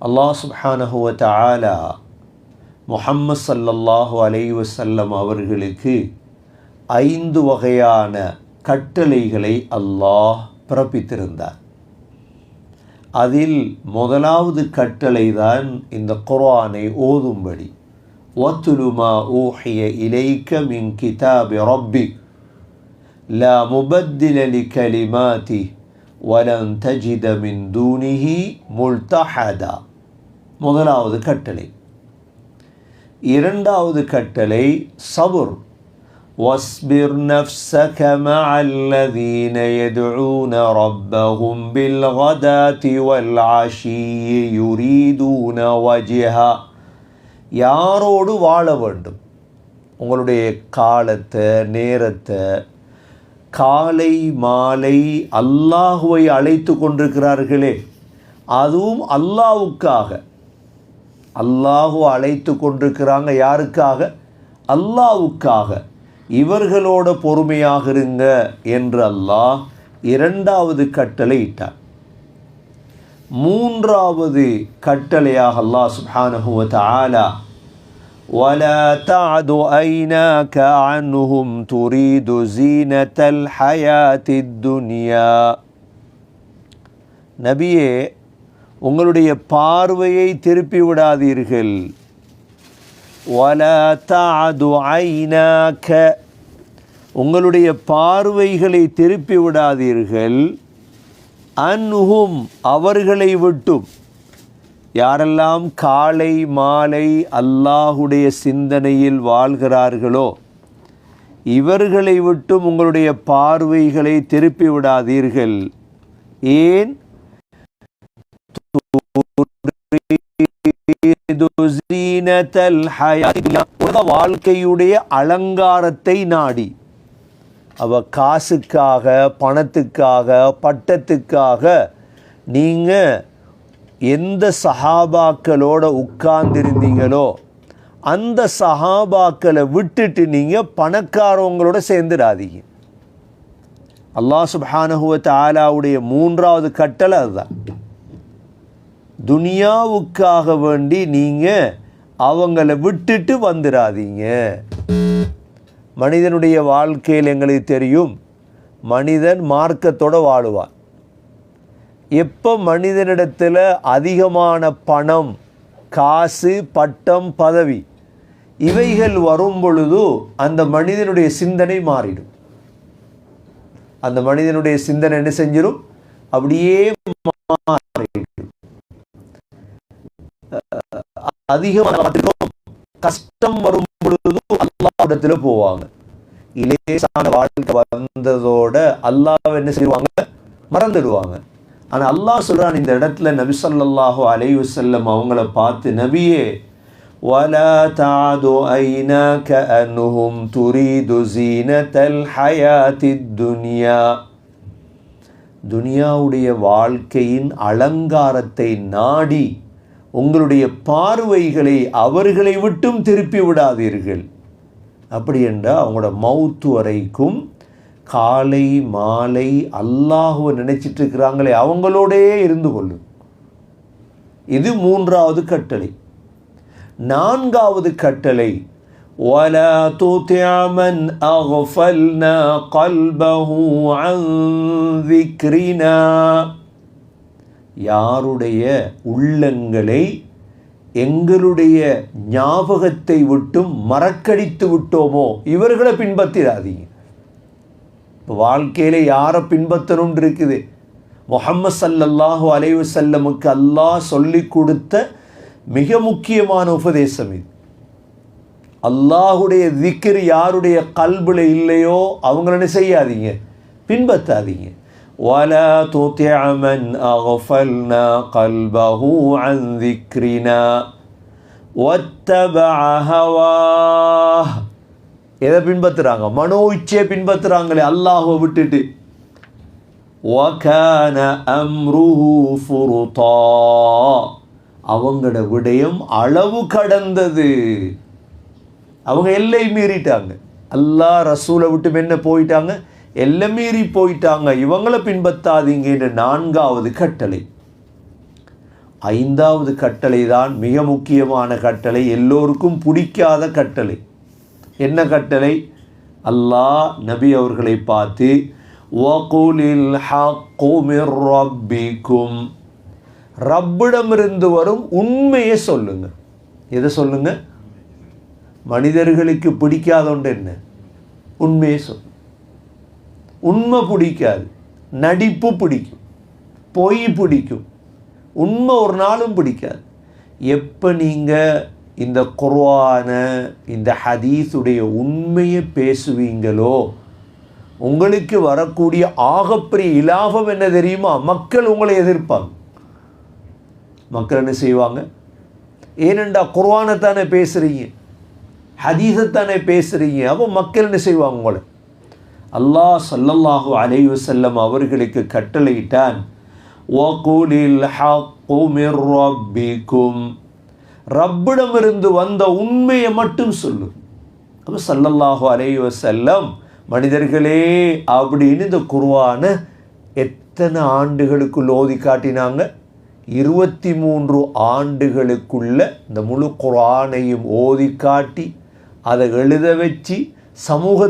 அல்லாஹ் சுப்ஹானஹுவ தாலா முஹம்மது சல்லல்லாஹு அலை வசல்லம் அவர்களுக்கு ஐந்து வகையான கட்டளைகளை அல்லாஹ் பிறப்பித்திருந்தார். அதில் முதலாவது கட்டளை தான் இந்த குர்ஆனை ஓதும்படி ஒத்துலுமா ஊஹிய இலைக்க மின் கிதாபி ரப்பி லா முபத்தில லிகலிமாதி வலன் தஜித மின் தூனிஹி முல்தஹதா முதலாவது கட்டளை இரண்டாவது கட்டளை சபுர் واصبر نفسك مع الذين يدعون ربهم بالغداة والعشي يريدون وجها யாரோடு வாழ வேண்டும் உங்களுடைய காலத்தை நேரத்தை காலை மாலை அல்லாஹுவை அழைத்து கொண்டிருக்கிறார்களே அதுவும் அல்லாவுக்காக. அல்லாஹு அழைத்து கொண்டிருக்கிறாங்க யாருக்காக? அல்லாவுக்காக. இவர்களோட பொறுமையாக இருங்க என்று அல்லாஹ் இரண்டாவது கட்டளை இட்டார் மூன்றாவது கட்டளையாக அல்லாஹ் சுப்ஹானஹு ஆலா ولا تعد عيناك عنهم تريد زينة الحياة الدنيا நபியே உங்களுடைய பார்வையை திருப்பி விடாதீர்கள் ولا تعد عيناك உங்களுடைய பார்வைகளை திருப்பி விடாதீர்கள் அன்ஹும் அவர்களை விட்டும் யாரெல்லாம் காலை மாலை அல்லாஹுடைய சிந்தனையில் வாழ்கிறார்களோ இவர்களை விட்டும் உங்களுடைய பார்வைகளை திருப்பி விடாதீர்கள். ஏன்? வாழ்க்கையுடைய அலங்காரத்தை நாடி. அவ காசுக்காக பணத்துக்காக பட்டத்துக்காக நீங்கள் எந்த சஹாபாக்களோட உட்கார்ந்திருந்தீங்களோ அந்த சஹாபாக்களை விட்டுட்டு நீங்கள் பணக்காரவங்களோட சேர்ந்துடாதீங்க. அல்லாஹ் சுப்ஹானஹுவ தாலாவுடைய மூன்றாவது கட்டளை அதுதான். துனியாவுக்காக வேண்டி நீங்கள் அவங்கள விட்டுட்டு வந்துடாதீங்க. மனிதனுடைய வாழ்க்கையில் எங்களுக்கு தெரியும் மனிதன் மார்க்கத்தோடு வாழுவான். எப்போ மனிதனிடத்தில் அதிகமான பணம் காசு பட்டம் பதவி இவைகள் வரும் பொழுது அந்த மனிதனுடைய சிந்தனை மாறிடும். அந்த மனிதனுடைய சிந்தனை என்ன செஞ்சிடும் அப்படியே மாறிடும். அதிகம் கஷ்டம் வரும் பொழுது அல்லாவிடத்தில் போவாங்க. இலேசான வாழ்க்கை வந்ததோட அல்லாஹ் என்ன செய்வாங்க? மறந்துடுவாங்க. ஆனால் அல்லாஹ் சொல்கிறான் இந்த இடத்துல நபி ஸல்லல்லாஹு அலைஹி வஸல்லம் அவங்கள பார்த்து நபியே ولا تعد عيناك أنهم تريد زينة الحياة الدنيا துனியாவுடைய வாழ்க்கையின் அலங்காரத்தை நாடி உங்களுடைய பார்வைகளை அவர்களை விட்டும் திருப்பி விடாதீர்கள் அப்படி என்றால் அவங்களோட மவுத்து வரைக்கும் காலை மாலை அல்லாஹுவை நினைச்சிட்டு இருக்கிறாங்களே அவங்களோடே இருந்து கொள்ளும் இது மூன்றாவது கட்டளை நான்காவது கட்டளை ولا تطع من أغفلنا قلبه عن ذكرنا யாருடைய உள்ளங்களை எங்களுடைய ஞாபகத்தை விட்டும் மறக்கடித்து விட்டோமோ இவர்களை பின்பற்றிடாதீங்க இப்போ வாழ்க்கையில் யாரை பின்பற்றணும்னு இருக்குது முகம்மது சல்லல்லாஹு அலைவு செல்லமுக்கு அல்லாஹ் சொல்லி கொடுத்த மிக முக்கியமான உபதேசம் இது அல்லாஹுடைய திக்ர் யாருடைய கல்புல இல்லையோ அவங்கள என்ன செய்யாதீங்க பின்பற்றாதீங்க ولا تطع من أغفلنا قلبه عن ذكرنا واتبع هواه எதை பின்பற்றுறாங்க? மனோ இச்சையை பின்பற்றுறாங்களே அல்லாஹை விட்டுட்டு. ஒகன அம்ருஹு ஃபுருதா அவங்களோட விடயம் அளவு கடந்தது. அவங்க எல்லை மீறிட்டாங்க. அல்லா ரசூலை விட்டு மென்ன போயிட்டாங்க. எல்லை மீறி போயிட்டாங்க. இவங்களை பின்பற்றாதீங்கன்ற நான்காவது கட்டளை. ஐந்தாவது கட்டளை தான் மிக முக்கியமான கட்டளை. எல்லோருக்கும் பிடிக்காத கட்டளை. என்ன கட்டளை? அல்லாஹ் நபி அவர்களை பார்த்து வகுலில் ஹக்கு ரப்பிக்கும். ரப்பிடமிருந்து வரும் உண்மையை சொல்லுங்க. எதை சொல்லுங்க? மனிதர்களுக்கு பிடிக்காத ஒன்று என்ன? உண்மையை சொல். உண்மை பிடிக்காது நடிப்பு பிடிக்கும் பொய் பிடிக்கும் உண்மை ஒரு நாளும் பிடிக்காது. எப்போ நீங்கள் இந்த குர்வான இந்த ஹதீஸுடைய உண்மையை பேசுவீங்களோ? உங்களுக்கு வரக்கூடிய ஆகப்பெரிய இலாபம் என்ன தெரியுமா? மக்கள் உங்களை எதிர்ப்பாங்க. மக்கள் என்ன செய்வாங்க? ஏனெண்டா குர்வானை தானே பேசுகிறீங்க ஹதீஸத்தானே பேசுகிறீங்க அப்போ மக்கள் என்ன செய்வாங்க உங்களை? அல்லாஹ் சல்லல்லாஹு அலைவு செல்லம் அவர்களுக்கு கட்டளையிட்டான். ஓ ஹக்கு மிர் ரப்பிக்கும் ரப்பிடமிருந்து வந்த உண்மையை மட்டும் சொல்லு. அப்போ சல்லல்லாஹு அலைஹி செல்லம் மனிதர்களே அப்படின்னு இந்த குர்ஆனை எத்தனை ஆண்டுகளுக்குள் ஓதி காட்டினாங்க? இருபத்தி மூன்று ஆண்டுகளுக்குள்ள இந்த முழு குரானையும் ஓதி காட்டி அதை எழுத வச்சு சமூக